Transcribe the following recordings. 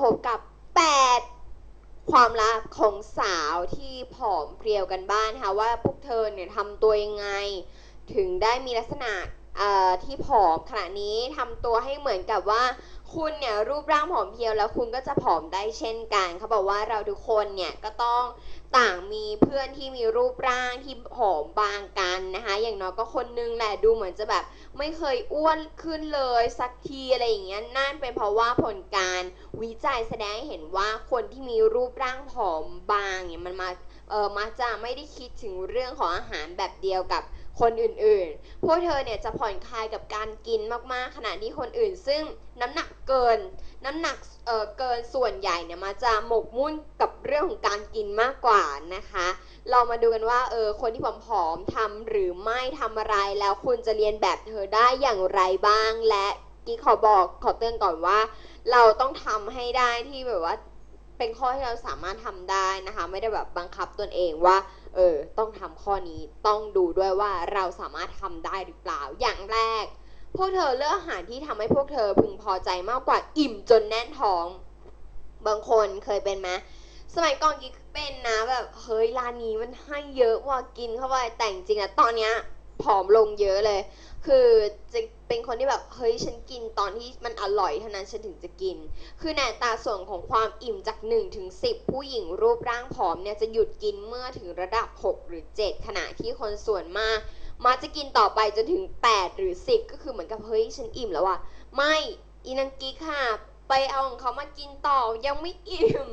พบกับ 8 ความลับของสาวที่ผอมเพรียวกันบ้านค่ะว่าพวกเธอเนี่ยทำตัวยังไง ถึงได้มีลักษณะที่ผอมขณะนี้ทำตัวให้เหมือนกับว่า คุณเนี่ยรูปร่างผอมเพรียวแล้วคุณก็จะผอมได้เช่นกัน เขาบอกว่าเราทุกคนเนี่ยก็ต้อง ต่างมีเพื่อนที่มีรูปร่างที่ผอมบางกันนะคะ อย่างน้อยก็คนนึงแหละดูเหมือนจะแบบไม่เคยอ้วนขึ้นเลยสักทีอะไรอย่างเงี้ยนั่นเป็นเพราะว่าผลการวิจัยแสดงให้เห็นว่าคนที่มีรูปร่างผอมบางเนี่ยมันมาเออมักจะไม่ได้คิดถึงเรื่องของอาหารแบบเดียวกับ คนอื่นๆ พวกเธอเนี่ยจะผ่อนคลายกับการกินมากๆ ขณะที่คนอื่น ซึ่งน้ำหนักเกิน น้ำหนักเออเกินส่วนใหญ่เนี่ยมาจะหมกมุ่นกับเรื่องของการกินมากกว่านะคะ เรามาดูกันว่าเออคนที่ผอมๆทำหรือไม่ทำอะไรแล้วคุณจะเรียนแบบเธอได้อย่างไรบ้าง และกี้ขอบอกขอเตือนก่อนว่า เราต้องทำให้ได้ที่แบบว่าเป็นข้อที่เราสามารถทำได้นะคะ ไม่ได้แบบบังคับตนเองว่า เออ ต้องทำข้อนี้ต้องดูด้วยว่าเราสามารถทำได้หรือเปล่า อย่างแรก พวกเธอเลือกอาหารที่ทำให้พวกเธอพึงพอใจมากกว่าอิ่มจนแน่นท้อง บางคนเคยเป็นไหมสมัยก่อนกิ๊กเป็นนะแบบเฮ้ยร้านนี้มันให้เยอะว่ากินเข้าไปแต่จริงๆอะตอนเนี้ย ผอมลงเยอะเลย คือจะเป็นคนที่แบบเฮ้ยฉันกินตอนที่มันอร่อยเท่านั้นฉันถึงจะกิน คือในตาส่วนของความอิ่มจาก1ถึง10 ผู้หญิงรูปร่างผอมเนี่ยจะหยุดกินเมื่อถึงระดับ 6 หรือ 7 ขณะที่คนส่วนมากมักจะกินต่อไปจนถึง 8 หรือ 10 ก็คือเหมือนกับเฮ้ยฉันอิ่มแล้วอะไม่อีนังกิค่ะไปเอาของเขามากินต่อยังไม่อิ่ม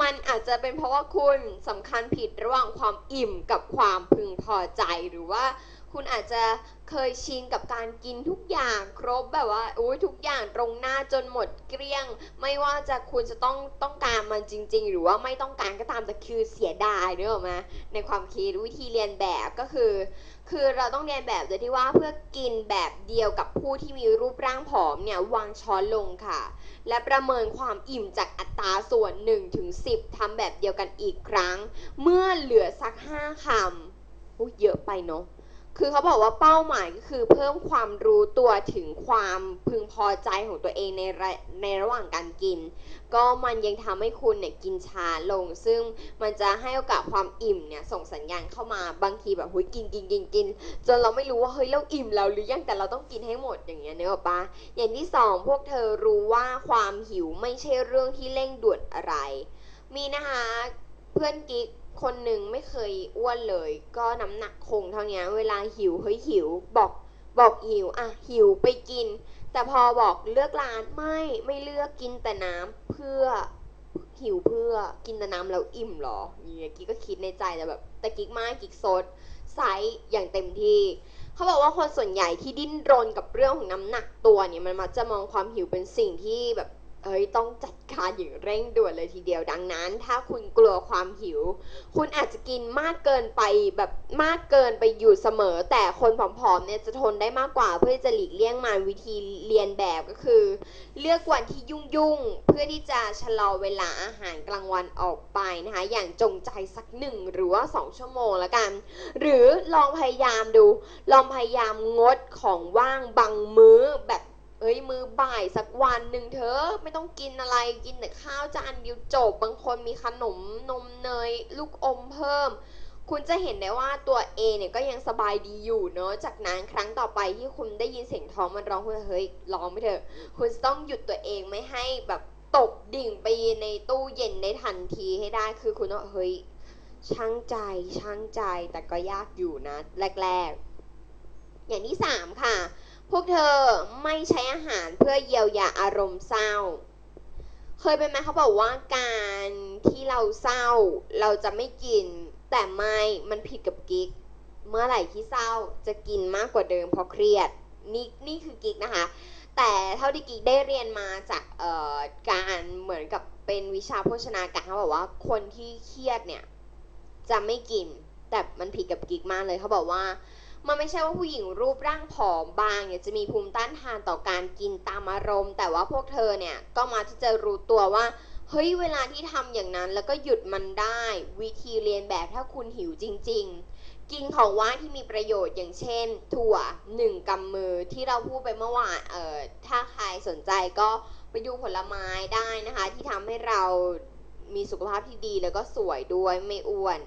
มันอาจจะเป็นเพราะว่าคุณสำคัญผิดระหว่างความอิ่มกับความพึงพอใจหรือว่า คุณอาจจะเคยชินกับการกินทุกอย่างครบแบบว่าโอ้ยทุกอย่างตรงหน้าจนหมดเกลี้ยง ไม่ว่าจะคุณจะต้องต้องการมันจริง ๆ หรือว่าไม่ต้องการก็ตามแต่คือเสียดายเนอะมาในความคิดวิธีเรียนแบบก็คือ คือเราต้องเรียนแบบโดยที่ว่าเพื่อกินแบบเดียวกับผู้ที่มีรูปร่างผอมเนี่ยวางช้อนลงค่ะ และประเมินความอิ่มจากอัตราส่วน1ถึง10ทำแบบเดียวกันอีกครั้ง เมื่อเหลือสัก5คำอุ๊ยเยอะไปเนาะ คือเขาบอกว่าเป้าหมายก็คือเพิ่มความรู้ตัวถึงความพึงพอใจของตัวเองในระในระหว่างการกิน ก็มันยังทำให้คุณเนี่ยกินช้าลง ซึ่งมันจะให้โอกาสความอิ่มเนี่ยส่งสัญญาณเข้ามาบางทีแบบหุยกินกินกินกินจนเราไม่รู้ว่าเฮ้ยเราอิ่มแล้วหรือยังแต่เราต้องกินให้หมดอย่างเงี้ยเนอะปะอย่างที่สองพวกเธอรู้ว่าความหิวไม่ใช่เรื่องที่เร่งด่วนอะไร มีนะคะ เพื่อนกิ๊กคนหนึ่งไม่เคยอ้วนเลย ก็น้ำหนักคงเท่านี้เวลาหิวเฮ้ยหิวบอกบอกหิวอะหิวไปกิน แต่พอบอกเลือกร้านไม่ไม่เลือกกินแต่น้ำเพื่อหิวเพื่อกินแต่น้ำแล้วอิ่มหรออย่างเงี้ยกิ๊กก็คิดในใจแต่แบบแต่กิ๊กไม่กิ๊กซดไซส์อย่างเต็มที่เขาบอกว่าคนส่วนใหญ่ที่ดิ้นรนกับเรื่องของน้ำหนักตัวเนี่ยมันมักจะมองความหิวเป็นสิ่งที่แบบ เอ้ยต้องจัดการอย่างเร่งด่วนเลยทีเดียวดังนั้น ถ้าคุณกลัวความหิว คุณอาจจะกินมากเกินไปแบบมากเกินไปอยู่เสมอ แต่คนผอมๆเนี่ยจะทนได้มากกว่า เพื่อจะหลีกเลี่ยงมันวิธีเรียนแบบก็คือ เลือกวันที่ยุ่งๆเพื่อที่จะชะลอเวลาอาหารกลางวันออกไปนะคะอย่างจงใจสักหนึ่งหรือว่าสองชั่วโมงละกัน หรือลองพยายามดู ลองพยายามงดของว่างบางมื้อแบบ เอ้ยมือบ่ายสักวันหนึ่งเถอไม่ต้องกินอะไรกินแต่ข้าวจานเดียวจบบางคนมีขนมนมเนย ลูกอมเพิ่ม คุณจะเห็นได้ว่าตัวเอเนี่ยก็ยังสบายดีอยู่เนอะจากนั้นครั้งต่อไปที่คุณได้ยินเสียงท้องมันร้องคุณเฮ้ยร้องไม่เถอะคุณต้องหยุดตัวเองไม่ให้แบบตกดิ่งไปในตู้เย็นในทันทีให้ได้คือคุณต้อเฮ้ยช่างใจช่างใจแต่ก็ยากอยู่นะแรก ๆ อย่างที่สามค่ะ พวกเธอไม่ใช้อาหารเพื่อเยียวยาอารมณ์เศร้า เคยเป็นไหมเขาบอกว่าการที่เราเศร้า เราจะไม่กิน แต่ไม่มันผิดกับกิ๊ก เมื่อไหร่ที่เศร้าจะกินมากกว่าเดิมเพราะเครียดนี่นี่คือกิ๊กนะคะ แต่เท่าที่กิ๊กได้เรียนมาจากเอ่อการเหมือนกับเป็นวิชาโภชนาการเขาบอกว่าคนที่เครียดเนี่ยจะไม่กิน แต่มันผิดกับกิ๊กมากเลยเขาบอกว่า มันไม่ใช่ว่าผู้หญิงรูปร่างผอมบางเนี่ยจะมีภูมิต้านทานต่อการกินตามอารมณ์ แต่ว่าพวกเธอเนี่ยก็มาที่จะรู้ตัวว่าเฮ้ยเวลาที่ทำอย่างนั้นแล้วก็หยุดมันได้ วิธีเรียนแบบถ้าคุณหิวจริง ๆ กินของว่างที่มีประโยชน์อย่างเช่น ถั่วหนึ่งกำมือที่เราพูดไปเมื่อวานเอ่อถ้าใครสนใจก็ไปดูผลไม้ได้นะคะ ที่ทำให้เรามีสุขภาพที่ดีแล้วก็สวยด้วยไม่อ้วน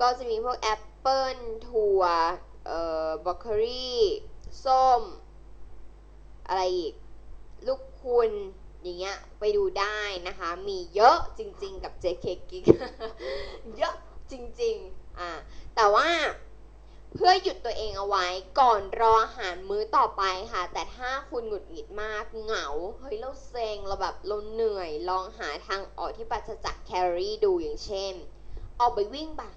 ก็จะมีพวกแอปเปิลถั่ว เอ่อบรอกโคลีส้ม อะไรอีก ลูกคุณอย่างเงี้ยไปดูได้นะคะ มีเยอะจริงๆกับ JK Geek เยอะจริงๆอ่าแต่ว่าเพื่อหยุดตัวเองเอาไว้ก่อนรออาหารมื้อต่อไปค่ะ แต่ถ้าคุณหงุดหงิดมากเหงา เฮ้ยเราเซ็งเราแบบเราเหนื่อย ลองหาทางออกที่ปราศจากแคลอรี่ดูอย่างเช่น ออกไปวิ่งปะ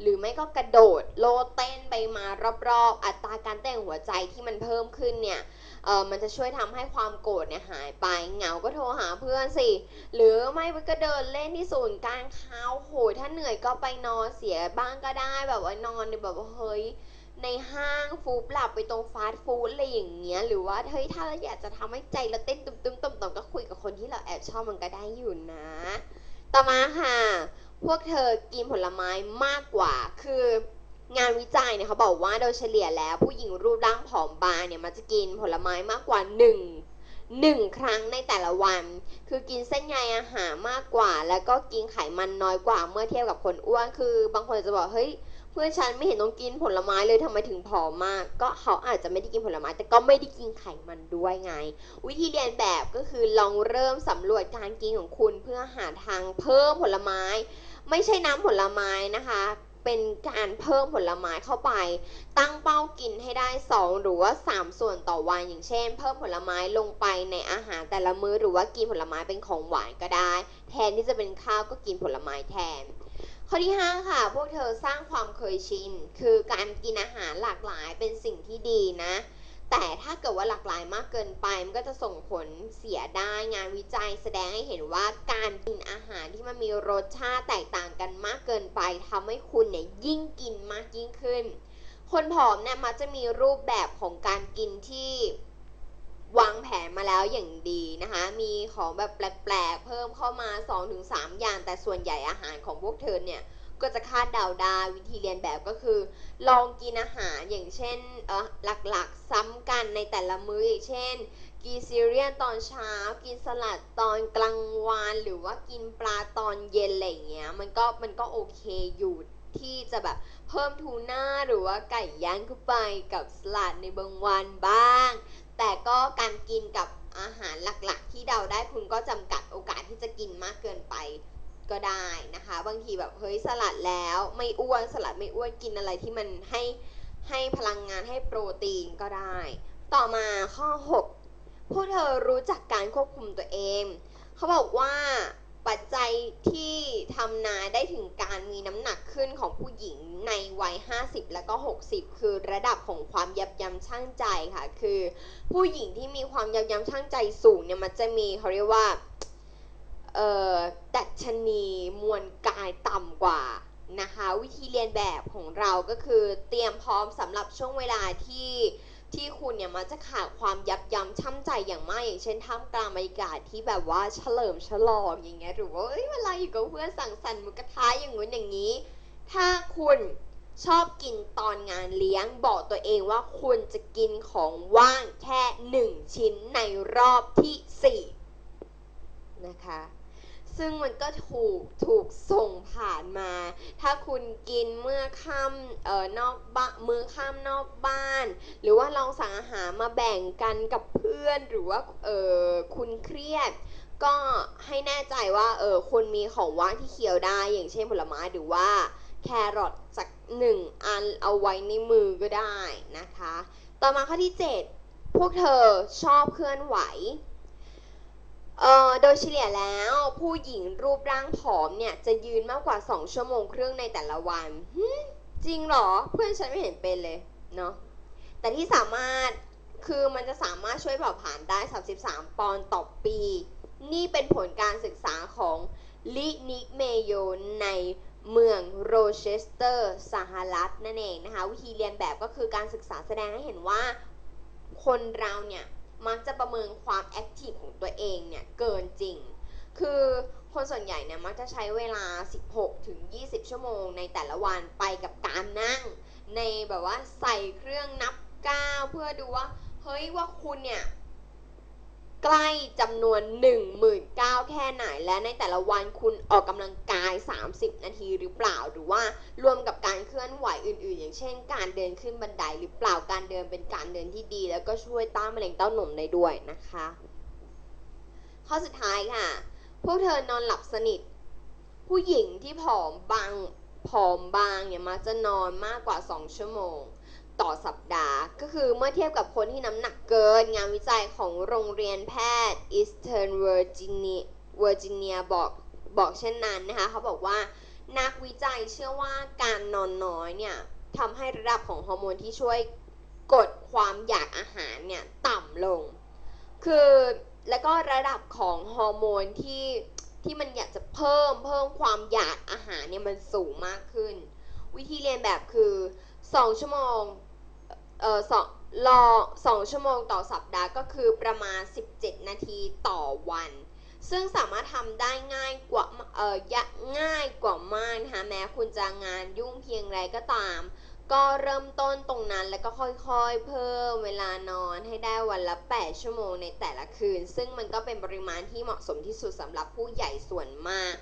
หรือไม่ก็กระโดดโลเต้นไปมารอบๆ อัตราการเต้นหัวใจที่มันเพิ่มขึ้นเนี่ยเออมันจะช่วยทำให้ความโกรธเนี่ยหายไป เหงาก็โทรหาเพื่อนสิ หรือไม่ก็เดินเล่นที่ศูนย์การค้าโอ้โหถ้าเหนื่อยก็ไปนอนเสียบ้างก็ได้แบบว่านอนในแบบว่าเฮ้ยในห้างฟูบหลับไปตรงฟาสต์ฟู้ดอะไรอย่างเงี้ยหรือว่าเฮ้ยถ้าเราอยากจะทำให้ใจเราเต้นตุ้มๆต่อมๆก็คุยกับคนที่เราแอบชอบมันก็ได้อยู่นะ ต่อมาค่ะ พวกเธอกินผลไม้มากกว่า คืองานวิจัยเนี่ยเขาบอกว่าโดยเฉลี่ยแล้ว ผู้หญิงรูปร่างผอมบางเนี่ยมันจะกินผลไม้มากกว่า1 1ครั้งในแต่ละวัน คือกินเส้นใยอาหารมากกว่า แล้วก็กินไขมันน้อยกว่าเมื่อเทียบกับคนอ้วน คือบางคนจะบอกเฮ้ย พื่อนฉันไม่เห็นต้องกินผลไม้เลยทำไมถึงผอมมาก ก็เขาอาจจะไม่ได้กินผลไม้ แต่ก็ไม่ได้กินไขมันด้วยไง วิธีเรียนแบบก็คือลองเริ่มสำรวจการกินของคุณเพื่อหาทางเพิ่มผลไม้ ไม่ใช่น้ำผลไม้นะคะ เป็นการเพิ่มผลไม้เข้าไป ตั้งเป้ากินให้ได้ 2 หรือว่า 3 ส่วนต่อวันอย่างเช่น เพิ่มผลไม้ลงไปในอาหารแต่ละมื้อหรือว่ากินผลไม้เป็นของหวานก็ได้ แทนที่จะเป็นข้าวก็กินผลไม้แทน ข้อที่ 5 ค่ะ พวกเธอสร้างความเคยชิน คือการกินอาหารหลากหลายเป็นสิ่งที่ดีนะ แต่ถ้าเกิดว่าหลากหลายมากเกินไป มันก็จะส่งผลเสียได้งานวิจัยแสดงให้เห็นว่าการกินอาหารที่มันมีรสชาติแตกต่างกันมากเกินไปทำให้คุณเนี่ยยิ่งกินมากยิ่งขึ้น คนผอมเนี่ยมักจะมีรูปแบบของการกินที่ วางแผนมาแล้วอย่างดีนะคะ มีของแบบแปลกๆ เพิ่มเข้ามา 2-3 อย่าง แต่ส่วนใหญ่อาหารของพวกเธอเนี่ย ก็จะคาดเดาได้วิธีเรียนแบบก็คือ ลองกินอาหารอย่างเช่นเออหลักๆ ซ้ำกันในแต่ละมื้ออย่างเช่น กินซีเรียลตอนเช้า กินสลัดตอนกลางวันหรือว่ากินปลาตอนเย็นอะไรเงี้ยมันก็มันก็โอเคอยู่ที่จะแบบเพิ่มทูน่าหรือว่าไก่ย่างเข้าไปกับสลัดในบางวันบ้าง แต่ก็การกินกับอาหารหลักๆ ที่เดาได้คุณก็จำกัดโอกาสที่จะกินมากเกินไปก็ได้นะคะ บางทีแบบเฮ้ยสลัดแล้วไม่อ้วนสลัดไม่อ้วนกินอะไรที่มันให้ให้พลังงานให้โปรตีนก็ได้ ต่อมาข้อ 6 พวกเธอรู้จักการควบคุมตัวเอง เขาบอกว่า ปัจจัยที่ทำนายได้ถึงการมีน้ำหนักขึ้นของผู้หญิงในวัย 50 แล้วก็ 60 คือระดับของความยับยั้งชั่งใจค่ะ คือผู้หญิงที่มีความยับยั้งชั่งใจสูงเนี่ยมันจะมีเขาเรียกว่าเอ่อดัชนีมวลกายต่ำกว่านะคะ วิธีเรียนแบบของเราก็คือเตรียมพร้อมสำหรับช่วงเวลาที่ ที่คุณเนี่ยมันจะขาดความยับยั้งชั่งใจอย่างมากอย่างเช่นท่ามกลางบรรยากาศที่แบบว่าเฉลิมฉลองอย่างเงี้ยหรือว่าเอ้ยเวลาอยู่กับเพื่อนสั่งสรรค์มุกระทะอย่างงู้นอย่างนี้ ถ้าคุณชอบกินตอนงานเลี้ยงบอกตัวเองว่าคุณจะกินของว่างแค่หนึ่งชิ้นในรอบที่สี่นะคะ ซึ่งมันก็ถูกถูกส่งผ่านมา ถ้าคุณกินเมื่อค่ำเอ่อนอกบ้านมือค่ำนอกบ้าน หรือว่าลองสั่งอาหารมาแบ่งกันกับเพื่อนหรือว่าเออคุณเครียด ก็ให้แน่ใจว่าเออคุณมีของว่างที่เคี้ยวได้ อย่างเช่นผลไม้หรือว่าแครอทสักหนึ่งอันเอาไว้ในมือก็ได้นะคะ ต่อมาข้อที่ 7 พวกเธอชอบเคลื่อนไหว เอ่อโดยเฉลี่ยแล้วผู้หญิงรูปร่างผอมเนี่ย จะยืนมากกว่า 2 ชั่วโมงครึ่งในแต่ละวันหึจริงเหรอ เพื่อนฉันไม่เห็นเป็นเลย เนาะแต่ที่สามารถคือมันจะสามารถช่วยเผาผลาญได้ 33 ปอนด์ต่อปี นี่เป็นผลการศึกษาของลินิกเมโยในเมืองโรเชสเตอร์สหรัฐนั่นเองนะคะ วิธีเรียนแบบก็คือการศึกษาแสดงให้เห็นว่าคนเราเนี่ย มักจะประเมินความแอคทีฟของตัวเองเนี่ยเกินจริง คือคนส่วนใหญ่เนี่ยมักจะใช้เวลา 16 ถึง 20 ชั่วโมงในแต่ละวันไปกับการนั่ง ในแบบว่าใส่เครื่องนับก้าวเพื่อดูว่า เฮ้ยว่าคุณเนี่ย ใกล้จำนวน 19,000แค่ไหน และในแต่ละวันคุณออกกำลังกาย 30 นาทีหรือเปล่า หรือว่ารวมกับการเคลื่อนไหวอื่น ๆ อย่างเช่น การเดินขึ้นบันไดหรือเปล่าการเดินเป็นการเดินที่ดี แล้วก็ช่วยต้านมะเร็งเต้านมได้ด้วยนะคะ ข้อสุดท้ายค่ะ พวกเธอนอนหลับสนิท ผู้หญิงที่ผอมบางผอมบางเนี่ยมักจะนอนมากกว่า 2 ชั่วโมง ต่อสัปดาห์ ก็คือเมื่อเทียบกับคนที่น้ำหนักเกิน งานวิจัยของโรงเรียนแพทย์ Eastern Virginia Virginia บอกบอกเช่นนั้นนะคะ เขาบอกว่านักวิจัยเชื่อว่าการนอนน้อยเนี่ยทำให้ระดับของฮอร์โมนที่ช่วยกดความอยากอาหารเนี่ยต่ำลง คือแล้วก็ระดับของฮอร์โมนที่ที่มันอยากจะเพิ่มเพิ่มความอยากอาหารเนี่ยมันสูงมากขึ้น วิธีเรียนแบบคือ 2 ชั่วโมง เออสองรอสองชั่วโมงต่อสัปดาห์ก็คือประมาณ 17 นาทีต่อวัน ซึ่งสามารถทำได้ง่ายกว่าเออยะง่ายกว่ามากนะคะแม้คุณจะงานยุ่งเพียงไรก็ตาม ก็เริ่มต้นตรงนั้นแล้วก็ค่อยๆ เพิ่มเวลานอนให้ได้วันละ 8 ชั่วโมงในแต่ละคืน ซึ่งมันก็เป็นปริมาณที่เหมาะสมที่สุดสำหรับผู้ใหญ่ส่วนมาก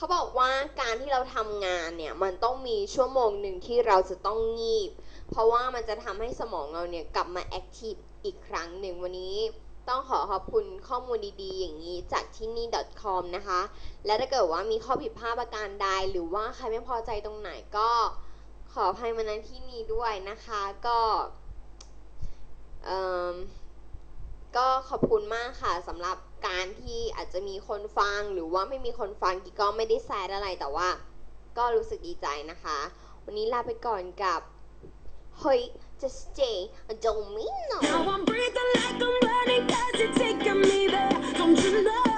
เขาบอกว่าการที่เราทำงานเนี่ยมันต้องมีชั่วโมงหนึ่งที่เราจะต้องงีบ เพราะว่ามันจะทำให้สมองเราเนี่ยกลับมาแอคทีฟอีกครั้งหนึ่งวันนี้ต้องขอขอบคุณข้อมูลดีๆ อย่างนี้จากที่นี่ .com นะคะ และถ้าเกิดว่ามีข้อผิดพลาดประการใดหรือว่าใครไม่พอใจตรงไหนก็ขออภัยมาณที่นี้ด้วยนะคะก็เอิ่มก็ขอบคุณมากค่ะสำหรับ การที่อาจจะมีคนฟังหรือว่าไม่มีคนฟังกิ๊กก็ไม่ได้แซดอะไรแต่ว่า ก็รู้สึกดีใจนะคะ วันนี้ลาไปก่อนกับเฮ้ย just stay a domino Now I'm breathing like I'm running cause you're taking me there Don't you know